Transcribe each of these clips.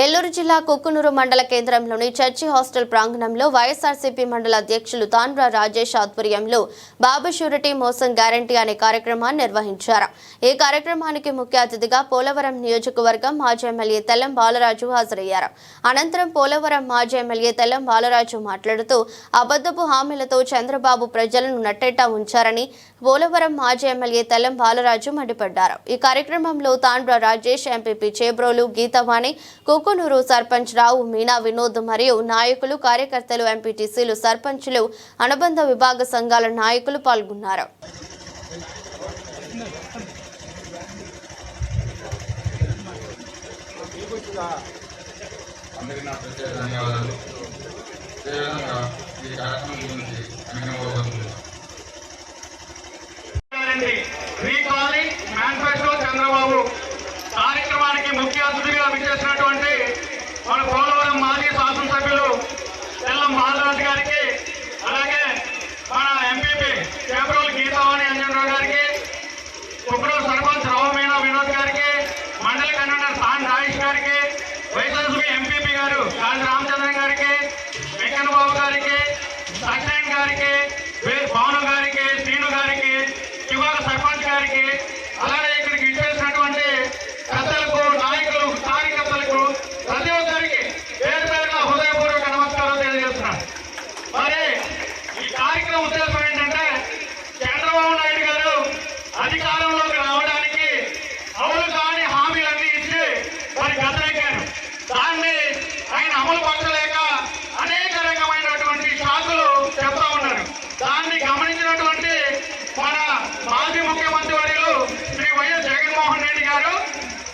ఏలూరు జిల్లా కుక్కునూరు మండల కేంద్రంలోని చర్చి హాస్టల్ ప్రాంగణంలో వైఎస్ఆర్సీపీ మండల అధ్యక్షులు తాండ్ర రాజేష్ ఆధ్వర్యంలో బాబు షూరిటీ మోసం గ్యారంటీ అనే కార్యక్రమాన్ని నిర్వహించారు. ఈ కార్యక్రమానికి ముఖ్య అతిథిగా పోలవరం నియోజకవర్గం మాజీ ఎమ్మెల్యే తెల్లం బాలరాజు హాజరయ్యారు. అనంతరం పోలవరం మాజీ ఎమ్మెల్యే తెల్లం బాలరాజు మాట్లాడుతూ అబద్ధపు హామీలతో చంద్రబాబు ప్రజలను నట్టేటా ఉంచారని పోలవరం మాజీ ఎమ్మెల్యే తెల్లం బాలరాజు మండిపడ్డారు. ఈ కార్యక్రమంలో తాండ్ర రాజేష్ ఎంపీపీ చేబ్రోలు గీతవాణి కుకునూరు సర్పంచ్ రావు మీనా వినోద్ మరియు నాయకులు కార్యకర్తలు ఎంపీటీసీలు సర్పంచ్లు అనుబంధ విభాగ సంఘాల నాయకులు పాల్గొన్నారు. అందరికీ నా ప్రత్యేక ధన్యవాదాలు అదేవిధంగా ఈ కార్యక్రమం గురించి అభినందనలు రీకాలింగ్ మేనిఫెస్టో చంద్రబాబు. ముఖ్య అతిథిగా విచ్చేసినటువంటి మన పౌర ఈ కార్యక్రమం ఉద్దేశం ఏంటంటే చంద్రబాబు నాయుడు గారు అధికారంలోకి రావడానికి అమలు కాని హామీలన్నీ ఇచ్చి మరి గతరెక్కారు దాన్ని ఆయన అమలు పరచలేక అనేక రకమైనటువంటి షాకులు చెప్తా ఉన్నారు దాన్ని గమనించినటువంటి మన మాజీ ముఖ్యమంత్రి వర్యులు శ్రీ వైఎస్ జగన్మోహన్ రెడ్డి గారు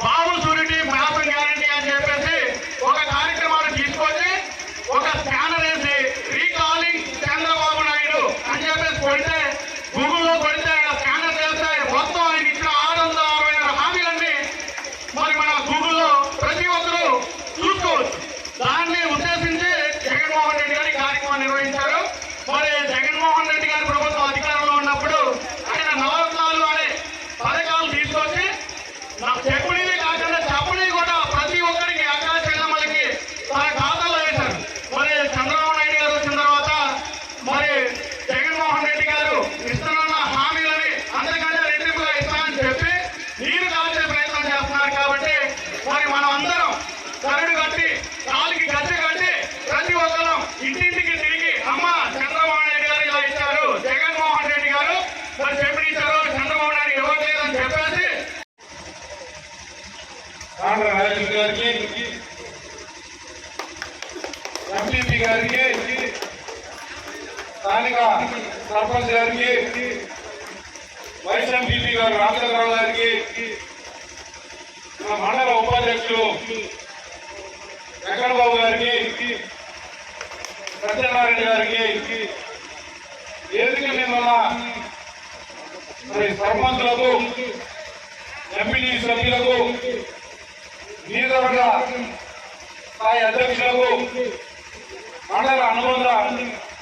బాబు సూరిటీ మ్యాపింగ్ గ్యారంటీ అని చెప్పేసి ఒక కార్యక్రమాన్ని తీసుకొచ్చి ఒక స్కానర్ వేసి రీకాలింగ్ చంద్రబాబు నాయుడు అని చెప్పేసి కొడితే గూగుల్లో కొడితే ఆ స్కానర్ చేస్తే మొత్తం ఆయన ఇచ్చిన ఆరు వందల అరవై ఆరు హామీలన్నీ మరి మన గూగుల్లో ప్రతి ఒక్కరూ చూసుకోవచ్చు దాన్ని ఉద్దేశించి జగన్మోహన్ రెడ్డి గారి కార్యక్రమం నిర్వహించారు మరి జగన్మోహన్ రెడ్డి గారి ప్రభుత్వం అధికారంలో ఉన్నప్పుడు ఆయన నవరత్నాలు అనే పథకాలు తీసుకొచ్చి నా చెప్పుడీవి కాకుండా చప్పుడీ కూడా ప్రతి ఒక్కరికి అక్కా చెల్లెమ్మలకి తన ఖాతాలో వేశారు మరి చంద్రబాబు నాయుడు గారు వచ్చిన తర్వాత మరి జగన్మోహన్ రెడ్డి గారు ఇస్తున్న హామీలని అందరికంటే రెట్టింపుగా ఇస్తామని చెప్పి నీరు కాల్చే ప్రయత్నం చేస్తున్నారు కాబట్టి మరి మనం అందరం కరడు కట్టి కాలికి గట్టి కట్టి ప్రతి ఒక్కరం ఇంటింటికి తిరిగి అమ్మ చంద్రబాబు నాయుడు గారు ఇలా ఇచ్చారు జగన్మోహన్ రెడ్డి గారు మరి చెప్పినిచ్చారు చంద్రబాబు నాయుడు ఇవ్వట్లేదని చెప్పేసి ఆంధ్ర రాజేష్ గారికి ఎంపీపీ గారికి స్థానిక సర్పంచ్ గారికి వైస్ ఎంపీపీ గారు రామచంద్రరావు గారికి మా మండల ఉపాధ్యక్షులు వెంకటబాబు గారికి సత్యనారాయణ గారికి వేదిక మీద ఉన్న మరి సర్పంచులకు ఎంపీడీ సభ్యులకు నియోజకవర్గ స్థాయి అధ్యక్షులకు మండల అనుబంధ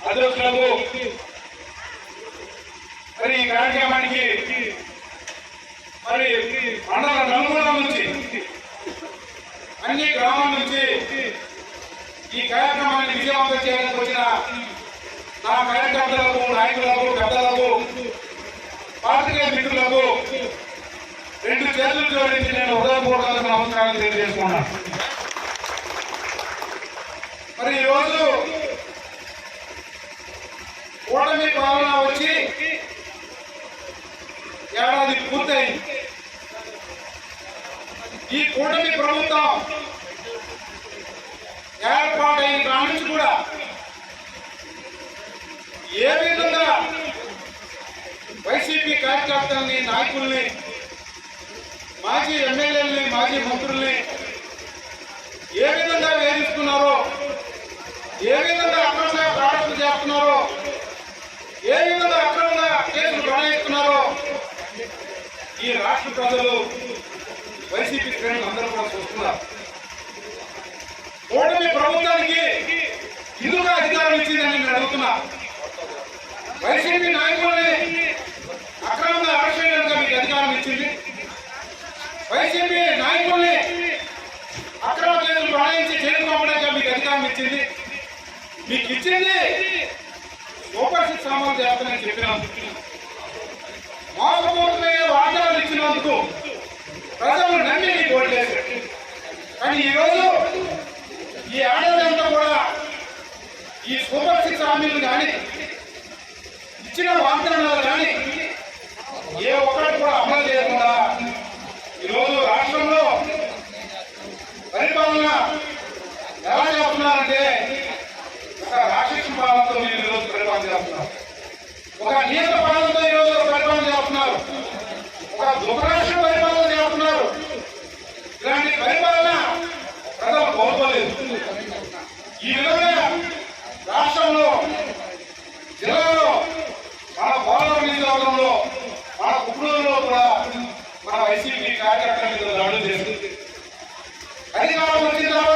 అధ్యక్షులకు మరి ఈ కార్యక్రమానికి మరి మండల నలుగుల నుంచి అన్ని గ్రామాల నుంచి ఈ కార్యక్రమాన్ని విజయవంతం చేయడానికి వచ్చిన నా కార్యకర్తలకు నాయకులకు పెద్దలకు పార్టీల మిత్రులకు రెండు చేతులు జోడించి నేను హృదయపూర్వక నమస్కారం తెలియజేసుకున్నాను మరి ఈరోజు కూటమి పాలన వచ్చి ఏడాది పూర్తయింది. ఈ కూటమి ప్రభుత్వం ఏర్పాటైన కాడి నుంచి కూడా ఏ విధంగా వైసీపీ కార్యకర్తల్ని నాయకుల్ని మాజీ ఎమ్మెల్యేలని మాజీ మంత్రుల్ని ఏ విధంగా వేధిస్తున్నారో ఏ విధంగా అక్రమంగా ప్రారంభం చేస్తున్నారో ఏ విధంగా అక్రమంగా కేసులు బనాయిస్తున్నారో ఈ రాష్ట్ర ప్రజలు వైసీపీ శ్రేణులు అందరూ కూడా చూస్తున్నారు. ఓటమి ప్రభుత్వానికి ఇందుకు అధికారం ఇచ్చిందని నేను అడుగుతున్నా. వైసీపీ నాయకుల్ని అక్రమంగా అరెస్ట్ చేయడానికి మీకు అధికారం ఇచ్చింది. వైసీపీ నాయకుల్ని అక్రమ కేసులు తొలగించి జైలు పంపడానికి మీకు అధికారం ఇచ్చింది. మీకు ఇచ్చింది సూపర్ సిక్స్ అమలు చేస్తానని చెప్పినందుకు మోసపూరితమైన వాగ్దానాలు ఇచ్చినందుకు ప్రజలు నమ్మి మీకు ఓట్లేశారు కానీ ఈరోజు ఈ ఆడవాళ్ళంతా కూడా ఈ సూపర్ సిక్స్ హామీలు కానీ ఇచ్చిన వాగ్దానాలు కానీ ఏ ఒక్కటి కూడా అమలు చేయకుండా ఈరోజు రాష్ట్రంలో పరిపాలన ఎలా చేస్తున్నారంటే ఒక భావంతో మేము ఈరోజు పరిపాలన చేస్తున్నాం ఒక నీత భావంతో ఈరోజు పరిపాలన చేస్తున్నారు. ఒక దుఃఖరాష్ట్ర పరిపాలన చేస్తున్నారు. ఇలాంటి పరిపాలన ప్రజలు కోరుకోలేదు ఈ విధంగా రాష్ట్రంలో జిల్లాలో మన పోలవరం నియోజకవర్గంలో మన కుటుంబంలో కూడా మన వైసీపీ కార్యకర్తల మీద దాడులు చేస్తుంది అధికారం వచ్చిన తర్వాత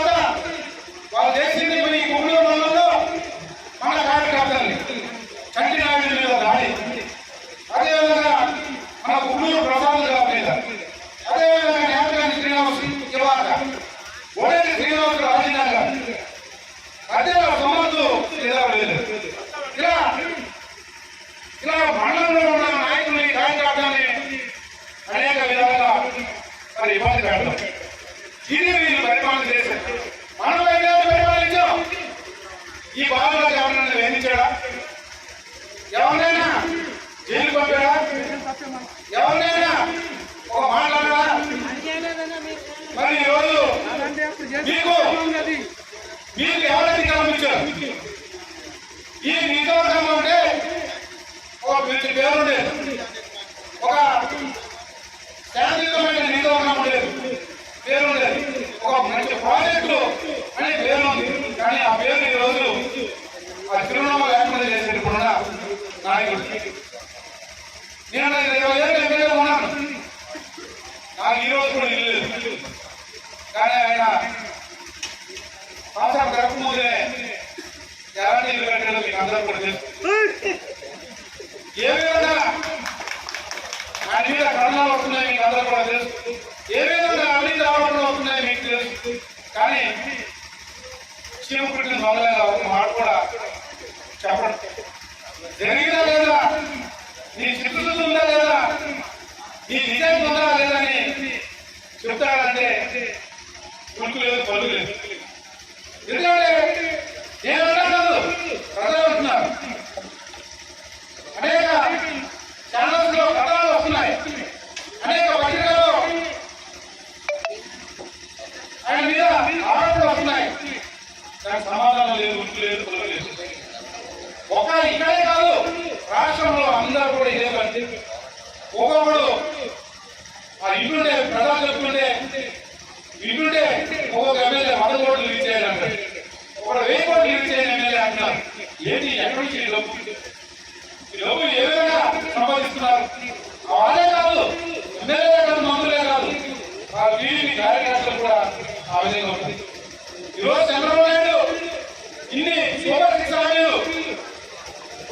Danke. ఏ విధంగా ఆయన మీద కరణాలు వస్తున్నాయి మీకు అందరూ కూడా తెలుసు. ఏ విధంగా అవినీతి రావడం వస్తున్నాయి మీకు తెలుసు. కానీ చీమకుడిని మొదలైన ఒక మాట కూడా చెప్పడం జరిగినా లేదా నీ చిత్తశుద్ధి ఉందా లేదా నీ నిజాయితీ ఉందా లేదా అని చెప్తాడంటే ఉడుకు లేదు పలుకు లేదు. ఎందుకంటే ఏమన్నా అనేక ఛానల్స్ ఆ కార్యకర్తలు కూడా ఆ విధంగా ఉంటుంది ఈరోజు చంద్రబాబు నాయుడు ఇన్ని సూపర్ సిక్స్ హామీలు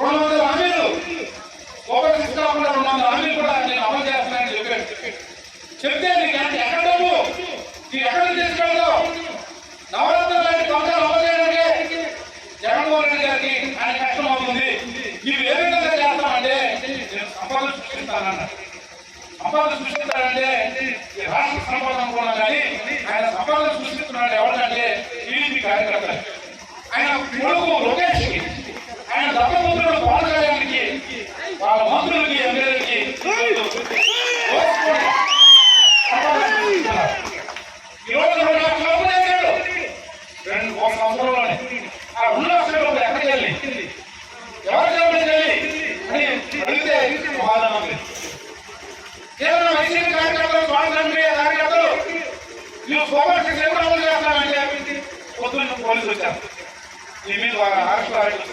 రెండు వందల హామీలు సూపర్ సిక్స్ కాకుండా రెండు వందల హామీలు కూడా నేను అమలు చేస్తున్నానని చెప్పాడు. చెప్తే నీకు అంటే ఎక్కడ డబ్బు నీ ఎక్కడ తీసుకెళ్తావు? నవరత్న లాంటి పథకాలు అమలు చేయడానికి జగన్మోహన్ రెడ్డి గారికి ఆయన కష్టం అవుతుంది. నీవు ఏ విధంగా చేస్తామంటే నేను సంపాదన సృష్టిస్తానన్నాడు. సంపాదన సృష్టిస్తానంటే రాష్ట్ర సంపద అనుకున్నా కానీ ఆయన సంపద సృష్టిస్తున్నాడు ఎవరంటే టీడీపీ కార్యకర్త ఆయన కొడుకు లోకేష్. కి ఆయన దత్తపుత్రుడు పవన్ కళ్యాణ్కి వాళ్ళ మంత్రులకి ఎమ్మెల్యేలకి ఈ రోజు రెండు లక్షల రూపాయలు వేశాడు రెండు ఒక సంవత్సరంలోనే ఆ రెండు లక్షల రూపాయలు ఎక్కడికి వెళ్ళి? ఎవరి జేబులోకి వెళ్ళి? అని అడిగితే సమాధానం లేదు కేవలం వైసీపీ కార్యకర్తలు స్వాతంత్ర కార్యకర్తలు నువ్వు సోమవారం ఎప్పుడు అమలు చేస్తానంటే పొద్దున్న పోలీసులు వచ్చారు. నీ మీద అరెస్ట్ వారెంట్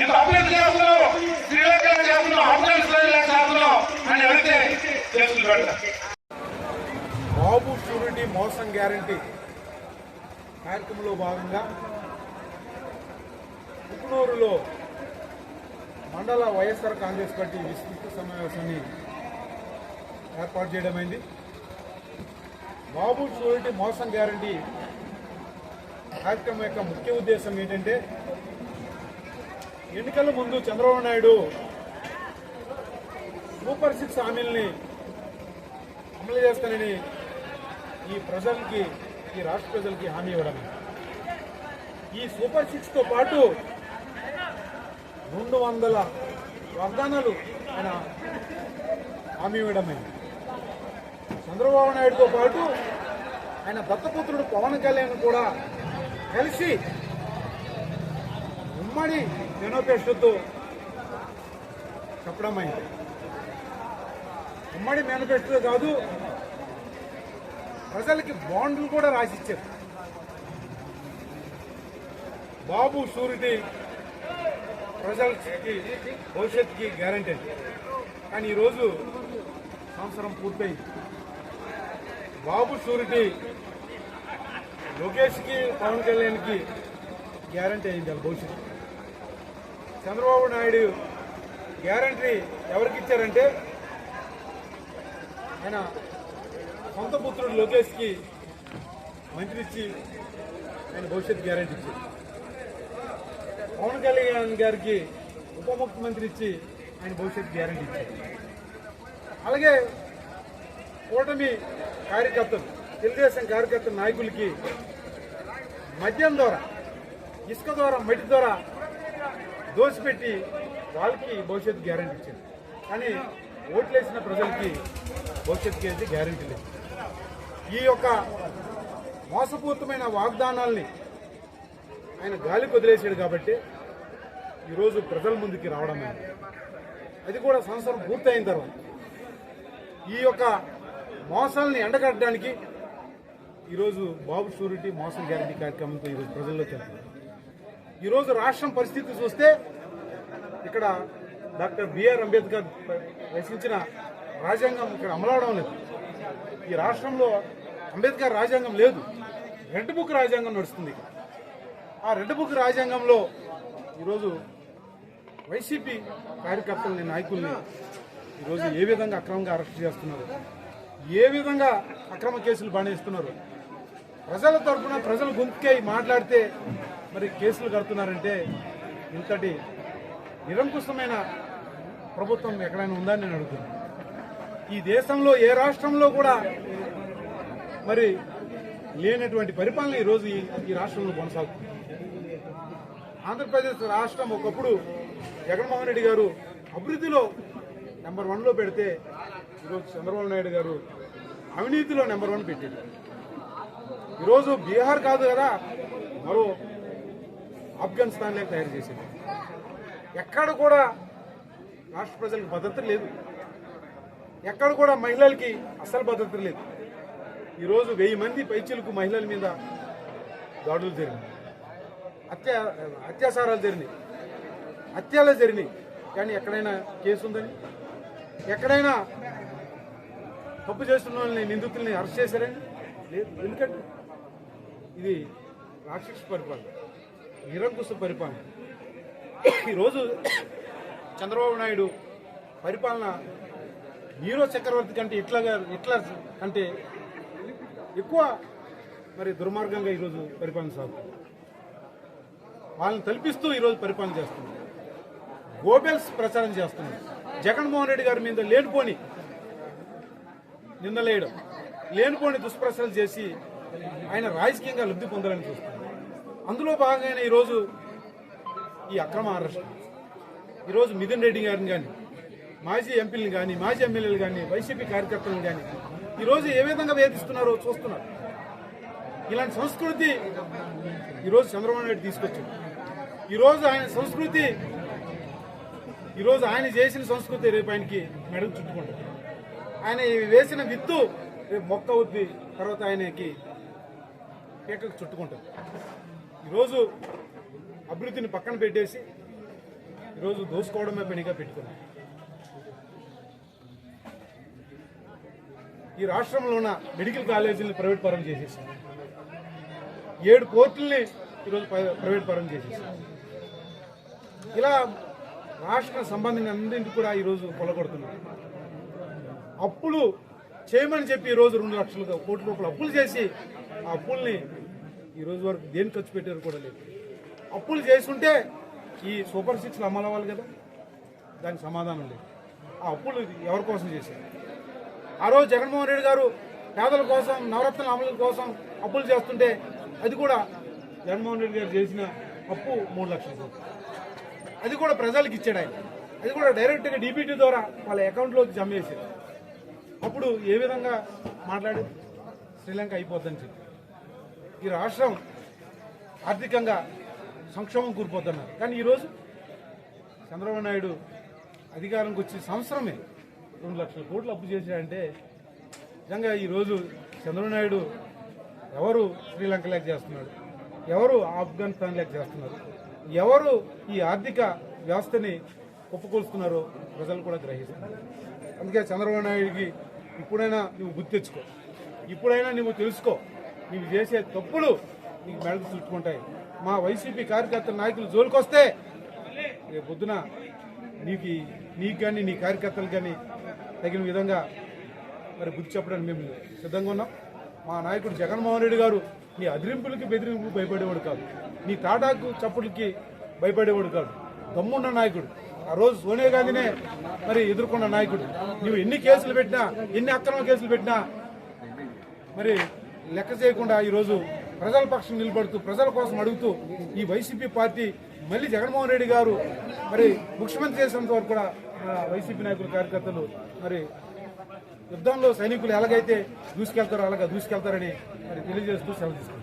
ఇంత అభివృద్ధి చేస్తున్నావు చేస్తున్నావు చేస్తున్నావు అని అడిగితే కేసులు బాబు షూరిటీ మోసం గ్యారంటీ. కార్యక్రమంలో భాగంగా కుకునూరులో మండల వైఎస్ఆర్ కాంగ్రెస్ పార్టీ విస్తృత సమావేశాన్ని ఏర్పాటు చేయడమైంది. బాబు షూరిటీ మోసం గ్యారంటీ కార్యక్రమం యొక్క ముఖ్య ఉద్దేశం ఏంటంటే ఎన్నికల ముందు చంద్రబాబు నాయుడు సూపర్ సిక్స్ హామీల్ని అమలు చేస్తానని ఈ ప్రజలకి ఈ రాష్ట్ర ప్రజలకి హామీ ఇవ్వడం. ఈ సూపర్ సిక్స్తో పాటు రెండు వందల వాగ్దానాలు ఆయన హామీ ఇవ్వడమైంది చంద్రబాబు నాయుడుతో పాటు ఆయన దత్తపుత్రుడు పవన్ కళ్యాణ్ కూడా కలిసి ఉమ్మడి మేనిఫెస్టోతో అయింది. ఉమ్మడి మేనిఫెస్టో కాదు ప్రజలకి బాండ్లు కూడా రాసిచ్చారు. బాబు షూరిటీ ప్రజలకి భవిష్యత్తుకి గ్యారంటీ కానీ ఈరోజు సంవత్సరం పూర్తయింది. బాబు షూరిటీ లోకేష్కి పవన్ కళ్యాణ్కి గ్యారంటీ అయింది భవిష్యత్తు. చంద్రబాబు నాయుడు గ్యారంటీ ఎవరికి ఇచ్చారంటే ఆయన సొంత పుత్రుడు లోకేష్కి మంత్రిచ్చి ఆయన భవిష్యత్తు గ్యారంటీ ఇచ్చారు. పవన్ కళ్యాణ్ గారికి ఉప ముఖ్యమంత్రి ఇచ్చి ఆయన భవిష్యత్తు గ్యారంటీ ఇచ్చారు. అలాగే కూటమి కార్యకర్తలు తెలుగుదేశం కార్యకర్త నాయకులకి మద్యం ద్వారా ఇసుక ద్వారా మట్టి ద్వారా దోసిపెట్టి వాళ్ళకి భవిష్యత్తు గ్యారంటీ ఇచ్చింది కానీ ఓట్లేసిన ప్రజలకి భవిష్యత్తుకి అయితే గ్యారంటీ లేదు. ఈ యొక్క మోసపూరితమైన వాగ్దానాల్ని ఆయన గాలికి వదిలేసాడు కాబట్టి ఈరోజు ప్రజల ముందుకి రావడం అది కూడా సంవత్సరం పూర్తయిన తర్వాత ఈ యొక్క మోసాలని ఎండగట్టడానికి ఈరోజు బాబు షూరిటీ మోసం గ్యారంటీ కార్యక్రమంతో ఈరోజు ప్రజల్లోకి వెళ్తున్నారు ఈరోజు రాష్ట్రం పరిస్థితి చూస్తే ఇక్కడ డాక్టర్ బిఆర్ అంబేద్కర్ రచించిన రాజ్యాంగం ఇక్కడ అమలవడం లేదు. ఈ రాష్ట్రంలో అంబేద్కర్ రాజ్యాంగం లేదు. రెడ్ బుక్ రాజ్యాంగం నడుస్తుంది ఆ రెడ్ బుక్ రాజ్యాంగంలో ఈరోజు వైసీపీ కార్యకర్తల్ని నాయకుల్ని ఈరోజు ఏ విధంగా అక్రమంగా అరెస్ట్ చేస్తున్నారు? ఏ విధంగా అక్రమ కేసులు బాణేస్తున్నారు ప్రజల తరఫున ప్రజల గుంపుకై మాట్లాడితే మరి కేసులు కడుతున్నారంటే ఇంతటి నిరంకుశమైన ప్రభుత్వం ఎక్కడైనా ఉందని నేను అడుగుతున్నాను ఈ దేశంలో ఏ రాష్ట్రంలో కూడా మరి లేనటువంటి పరిపాలన ఈరోజు ఈ ఈ రాష్ట్రంలో కొనసాగుతుంది. ఆంధ్రప్రదేశ్ రాష్ట్రం ఒకప్పుడు జగన్మోహన్ రెడ్డి గారు అభివృద్ధిలో నెంబర్ వన్లో పెడితే ఈరోజు చంద్రబాబు నాయుడు గారు అవినీతిలో నెంబర్ వన్ పెట్టారు. ఈరోజు బీహార్ కాదు కదా మరో ఆఫ్ఘనిస్తాన్లే తయారు చేసింది. ఎక్కడ కూడా రాష్ట్ర ప్రజలకు భద్రత లేదు. ఎక్కడ కూడా మహిళలకి అసలు భద్రత లేదు. ఈరోజు వెయ్యి మంది పైచీలకు మహిళల మీద దాడులు జరిగినాయి. అత్యా అత్యాచారాలు జరిగినాయి. హత్యలు జరిగినాయి. కానీ ఎక్కడైనా కేసు ఉందని ఎక్కడైనా తప్పు చేస్తున్న వాళ్ళని నిందితుల్ని అరెస్ట్ చేశారని లేదు. ఎందుకంటే ఇది రాక్షస పరిపాలన నిరంకుశ పరిపాలన. ఈరోజు చంద్రబాబు నాయుడు పరిపాలన నీరో చక్రవర్తి కంటే ఇట్లా ఇట్లా కంటే ఎక్కువ మరి దుర్మార్గంగా ఈరోజు పరిపాలన సాగుతుంది. వాళ్ళని తలపిస్తూ ఈరోజు పరిపాలన చేస్తుంది గోబెల్స్ ప్రచారం చేస్తున్నారు. జగన్మోహన్ రెడ్డి గారి మీద లేనిపోని నిందలేయడం లేనిపోని దుష్ప్రచారాలు చేసి ఆయన రాజకీయంగా లబ్ధి పొందాలని చూస్తున్నారు అందులో భాగంగానే ఈరోజు ఈ అక్రమ అరెస్ట్. ఈరోజు మిథున్ రెడ్డి గారిని కానీ మాజీ ఎంపీలను కానీ మాజీ ఎమ్మెల్యేలు కానీ వైసీపీ కార్యకర్తలను కానీ ఈరోజు ఏ విధంగా వేధిస్తున్నారో చూస్తున్నారు. ఇలాంటి సంస్కృతి ఈరోజు చంద్రబాబు నాయుడు తీసుకొచ్చాడు. ఈరోజు ఆయన సంస్కృతి ఈరోజు ఆయన చేసిన సంస్కృతి రేపు ఆయనకి మెడకు చుట్టుకుంటారు ఆయన వేసిన విత్తు రేపు మొక్క ఉద్ది తర్వాత ఆయనకి కేకలు చుట్టుకుంటుంది. ఈరోజు అభివృద్ధిని పక్కన పెట్టేసి ఈరోజు దోసుకోవడమే పనిగా పెట్టుకున్నాం. ఈ రాష్ట్రంలో ఉన్న మెడికల్ కాలేజీలను ప్రైవేట్ పరం చేసేసాం. ఏడు కోర్టుల్ని ఈరోజు ప్రైవేట్ పరం చేసేసాం. ఇలా రాష్ట్ర సంబంధించిన అన్నింటికి కూడా ఈరోజు కొలగొడుతున్నారు అప్పులు చేయమని చెప్పి ఈరోజు రోజు రెండు లక్షల కోట్ల రూపాయలు అప్పులు చేసి ఆ అప్పుల్ని ఈ రోజు వరకు దేని ఖర్చు పెట్టారు కూడా లేదు. అప్పులు చేసుంటే ఈ సూపర్ సిక్స్లు అమలు అవ్వాలి కదా దానికి సమాధానం లేదు. ఆ అప్పులు ఎవరి కోసం చేశారు? ఆ రోజు జగన్మోహన్ రెడ్డి గారు పేదల కోసం నవరత్నాల అమలు కోసం అప్పులు చేస్తుంటే అది కూడా జగన్మోహన్ రెడ్డి గారు చేసిన అప్పు మూడు లక్షల కోట్లు. అది కూడా ప్రజలకు ఇచ్చాడు ఆయన. అది కూడా డైరెక్ట్గా డీబీటీ ద్వారా వాళ్ళ అకౌంట్లోకి జమ చేశారు అప్పుడు ఏ విధంగా మాట్లాడి శ్రీలంక అయిపోద్దని చెప్పి. ఈ రాష్ట్రం ఆర్థికంగా సంక్షోభం కూరిపోతున్నారు కానీ ఈరోజు చంద్రబాబు నాయుడు అధికారంకి వచ్చి సంవత్సరమే రెండు లక్షల కోట్లు అప్పు చేశాడంటే నిజంగా ఈరోజు చంద్రబాబు నాయుడు ఎవరు శ్రీలంక లెక్క చేస్తున్నాడు? ఎవరు ఆఫ్ఘనిస్తాన్ లెక్క చేస్తున్నారు? ఎవరు ఈ ఆర్థిక వ్యవస్థని ఒప్పుకొలుస్తున్నారో ప్రజలు కూడా గ్రహిస్తున్నారు. అందుకే చంద్రబాబు నాయుడికి ఇప్పుడైనా నువ్వు గుర్తు తెచ్చుకో. ఇప్పుడైనా నువ్వు తెలుసుకో. నువ్వు చేసే తప్పులు నీకు మెడకు చుట్టుకుంటాయి. మా వైసీపీ కార్యకర్తల నాయకులు జోలికొస్తే రేపు పొద్దున నీకు నీకు కానీ నీ కార్యకర్తలు కానీ తగిన విధంగా మరి గుర్తు చెప్పడానికి మేము సిద్ధంగా ఉన్నాం. మా నాయకుడు జగన్మోహన్ రెడ్డి గారు నీ అదిరింపులకి బెదిరింపులు భయపడేవాడు కాదు. నీ తాటాకు చప్పులకి భయపడేవాడు కాదు. దమ్మున్న నాయకుడు. ఆ రోజు సోనియా గాంధీనే మరి ఎదుర్కొన్న నాయకుడు. నువ్వు ఎన్ని కేసులు పెట్టినా ఎన్ని అక్రమ కేసులు పెట్టినా మరి లెక్క చేయకుండా ఈరోజు ప్రజల పక్షం నిలబడుతూ ప్రజల కోసం అడుగుతూ ఈ వైసీపీ పార్టీ మళ్ళీ జగన్మోహన్ రెడ్డి గారు మరి ముఖ్యమంత్రి చేసినంత వరకు కూడా వైసీపీ నాయకులు కార్యకర్తలు మరి యుద్ధంలో సైనికులు ఎలాగైతే దూసుకెళ్తారో అలాగా దూసుకెళ్తారని మరి తెలియజేస్తూ సెలవు తీసుకున్నారు